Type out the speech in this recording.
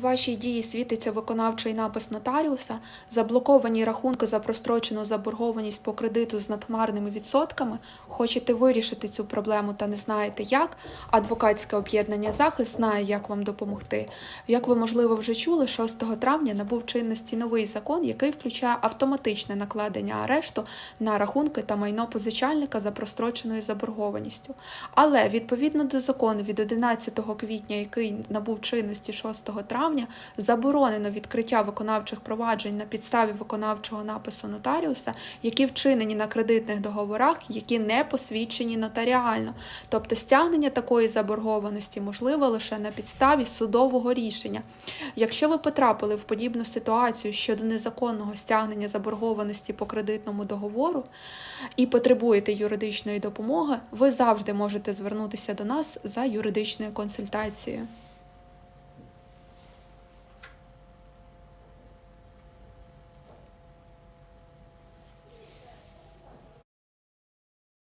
Вашій дії світиться виконавчий напис нотаріуса, заблоковані рахунки за прострочену заборгованість по кредиту з надхмарними відсотками. Хочете вирішити цю проблему та не знаєте як. Адвокатське об'єднання захист знає, як вам допомогти. Як ви, можливо, вже чули, 6 травня набув чинності новий закон, який включає автоматичне накладення арешту на рахунки та майно позичальника за простроченою заборгованістю. Але відповідно до закону від 11 квітня, який набув чинності 6 травня, заборонено відкриття виконавчих проваджень на підставі виконавчого напису нотаріуса, які вчинені на кредитних договорах, які не посвідчені нотаріально. Тобто стягнення такої заборгованості можливо лише на підставі судового рішення. Якщо ви потрапили в подібну ситуацію щодо незаконного стягнення заборгованості по кредитному договору і потребуєте юридичної допомоги, ви завжди можете звернутися до нас за юридичною консультацією.